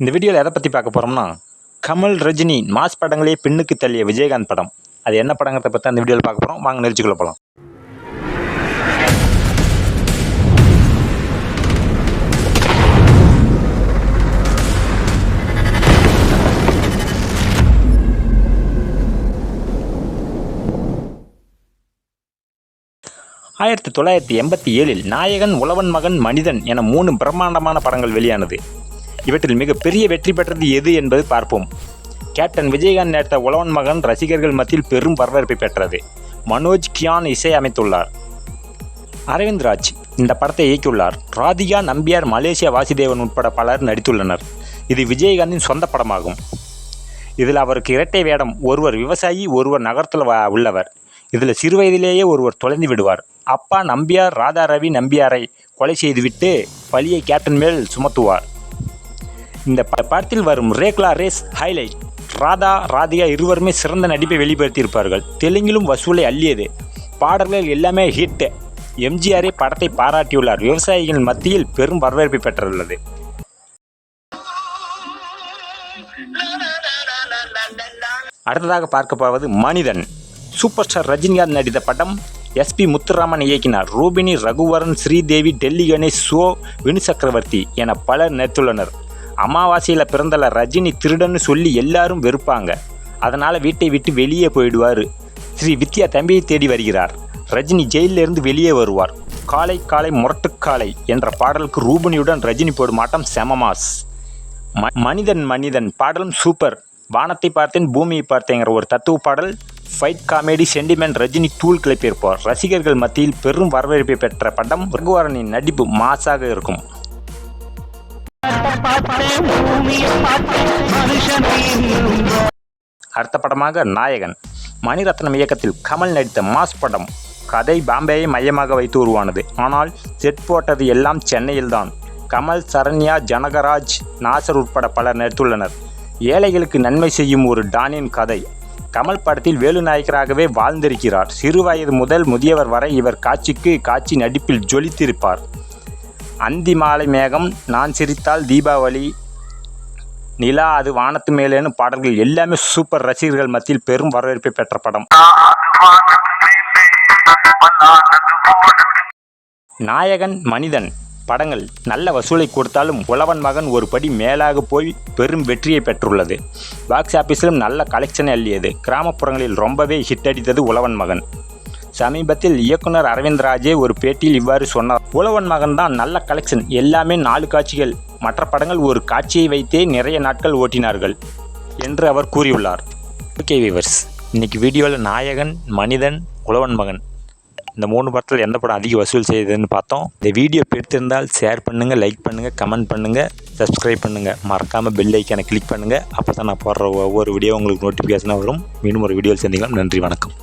இந்த வீடியோவில் எதை பற்றி பார்க்க போகிறோம்னா கமல் ரஜினி மாஸ் படங்களே பின்னுக்கு தள்ளிய விஜயகாந்த் படம். அது என்ன படங்கிறத பற்றி அந்த வீடியோவில் பார்க்க போகிறோம் வாங்க நெரிச்சுக்குள்ள போகலாம் ஆயிரத்தி தொள்ளாயிரத்தி எண்பத்தி ஏழில் நாயகன் உழவன் மகன் மனிதன் என மூணு பிரம்மாண்டமான படங்கள் வெளியானது. இவற்றில் மிகப்பெரிய வெற்றி பெற்றது எது என்பது பார்ப்போம். கேப்டன் விஜயகாந்த் நடித்த உழவன் மகன் ரசிகர்கள் மத்தியில் பெரும் வரவேற்பை பெற்றது. மனோஜ் கியான் இசை அமைத்துள்ளார். அரவிந்த் ராஜ் இந்த படத்தை இயக்கியுள்ளார். ராதிகா நம்பியார் மலேசியா வாசுதேவன் உட்பட பலர் நடித்துள்ளனர். இது விஜயகாந்தின் சொந்த படமாகும். இதில் அவருக்கு இரட்டை வேடம் ஒருவர் விவசாயி ஒருவர் நகரத்தில் உள்ளவர். இதில் சிறுவயதிலேயே ஒருவர் தொலைந்து விடுவார். அப்பா நம்பியார் ராதா ரவி நம்பியாரை கொலை செய்துவிட்டு பழியை கேப்டன் மேல் சுமத்துவார். இந்த படத்தில் வரும் ரேக்லா ரேஸ் ஹைலைட் ராதா ராதிகா இருவருமே சிறந்த நடிப்பை வெளிப்படுத்தியிருப்பார்கள். தெலுங்கிலும் வசூலை அள்ளியது. பாடல்கள் எல்லாமே ஹிட் எம்ஜிஆரே படத்தை பாராட்டியுள்ளார். விவசாயிகள் மத்தியில் பெரும் வரவேற்பை பெற்றுள்ளது. அடுத்ததாக பார்க்க போவது மனிதன். சூப்பர் ஸ்டார் ரஜினிகாந்த் நடித்த படம் எஸ்பி முத்துராமன் இயக்கினார். ரூபினி ரகுவரன் ஸ்ரீதேவி டெல்லி கணேஷ் சோ வினு சக்கரவர்த்தி என பலர் நடித்துள்ளனர். அமாவாசையில் பிறந்தல ரஜினி திருடன்னு சொல்லி எல்லாரும் வெறுப்பாங்க. அதனால் வீட்டை விட்டு வெளியே போயிடுவார். ஸ்ரீ வித்யா தம்பியை தேடி வருகிறார். ரஜினி ஜெயிலிருந்து வெளியே வருவார். காலை காலை முரட்டுக்காலை என்ற பாடலுக்கு ரூபினியுடன் ரஜினி போடும் ஆட்டம் செமமாஸ். ம மனிதன் மனிதன் பாடலும் சூப்பர். வானத்தை பார்த்தேன் பூமியை பார்த்தேங்கிற ஒரு தத்துவ பாடல். ஃபைட் காமெடி சென்டிமெண்ட் ரஜினி தூள் கிளப்பியிருப்பார். ரசிகர்கள் மத்தியில் பெரும் வரவேற்பை பெற்ற படம். ரகுவரனின் நடிப்பு மாசாக இருக்கும். அடுத்த படமாக நாயகன். மணிரத்னம் இயக்கத்தில் கமல் நடித்த மாஸ் படம். கதை பாம்பேயை மையமாக வைத்து உருவானது. ஆனால் செட் போட்டது எல்லாம் சென்னையில்தான். கமல் சரண்யா ஜனகராஜ் நாசர் உட்பட பலர் நடித்துள்ளனர். ஏழைகளுக்கு நன்மை செய்யும் ஒரு டானின் கதை. கமல் படத்தில் வேலு நாயக்கராகவே வாழ்ந்திருக்கிறார். சிறுவயது முதல் முதியவர் வரை இவர் காட்சிக்கு காட்சி நடிப்பில் ஜொலித்திருப்பார். அந்தி மாலை மேகம் நான் சிரித்தால் தீபாவளி நிலா அது வானத்து மேலேன்னு பாடல்கள் எல்லாமே சூப்பர் ரசிகர்கள் மத்தியில் பெரும் வரவேற்பை பெற்ற படம். நாயகன் மனிதன் படங்கள் நல்ல வசூலை கொடுத்தாலும் உழவன் மகன் ஒரு படி மேலாக போய் பெரும் வெற்றியை பெற்றுள்ளது. பாக்ஸ் ஆஃபீஸிலும் நல்ல கலெக்ஷனை அள்ளியது. கிராமப்புறங்களில் ரொம்பவே ஹிட் அடித்தது உழவன் மகன். சமீபத்தில் இயக்குனர் அரவிந்த் ராஜே ஒரு பேட்டியில் இவ்வாறு சொன்னார். உழவன் மகன் தான் நல்ல கலெக்ஷன் எல்லாமே நாலு காட்சிகள். மற்ற படங்கள் ஒரு காட்சியை வைத்தே நிறைய நாட்கள் ஓட்டினார்கள் என்று அவர் கூறியுள்ளார். ஓகே வீவர்ஸ் இன்னைக்கு வீடியோவில் நாயகன் மனிதன் உழவன் மகன். இந்த மூணு படத்தில் எந்த படம் அதிக வசூல் செய்யுதுன்னு பார்த்தோம். இந்த வீடியோ பிடித்திருந்தால் ஷேர் பண்ணுங்கள் லைக் பண்ணுங்கள் கமெண்ட் பண்ணுங்கள் சப்ஸ்கிரைப் பண்ணுங்கள் மறக்காமல் பெல் ஐக்கானை கிளிக் பண்ணுங்கள் அப்போ தான் நான் போடுற ஒவ்வொரு வீடியோ உங்களுக்கு நோட்டிஃபிகேஷனாக வரும். மீண்டும் ஒரு வீடியோவில் சந்திக்கலாம். நன்றி வணக்கம்.